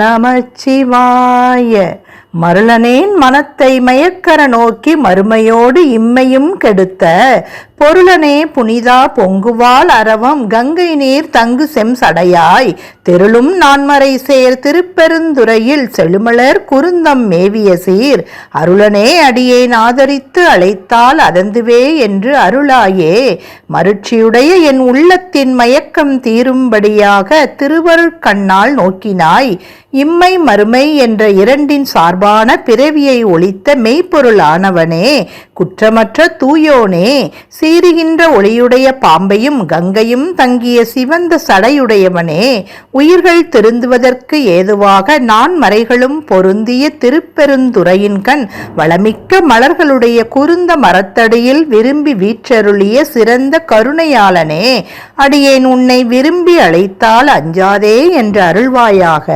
நமச்சிவாய. மருளனேன் மனத்தை மயக்கர நோக்கி மறுமையோடு இம்மையும் கெடுத்த பொருளனே புனிதா பொங்குவால் அரவம் கங்கை நீர் தங்கு செம் சடையாய். தெருளும் நான்மறை சேர் திருப்பெருந்துறையில் செழுமலர் குருந்தம் மேவிய சீர். அருளனே அடியேன் ஆதரித்து அழைத்தால் அதந்துவே என்று அருளாயே. மருட்சியுடைய என் உள்ளத்தின் மயக்கம் தீரும்படியாக திருவருட்கண்ணால் நோக்கினாய். இம்மை மறுமை என்ற இரண்டின் சார்பு சார்பான பிறவியை ஒழித்த மெய்ப்பொருளானவனே குற்றமற்ற தூயோனே சீறுகின்ற ஒளியுடைய பாம்பையும் கங்கையும் தங்கிய சிவந்த சடையுடையவனே உயிர்கள் திருந்துவதற்கு ஏதுவாக நான் மறைகளும் பொருந்திய திருப்பெருந்துறையின் கண் வளமிக்க மலர்களுடைய குருந்த மரத்தடியில் விரும்பி வீற்றருளிய சிறந்த கருணையாளனே அடியேன் உன்னை விரும்பி அழைத்தால் அஞ்சாதே என்று அருள்வாயாக.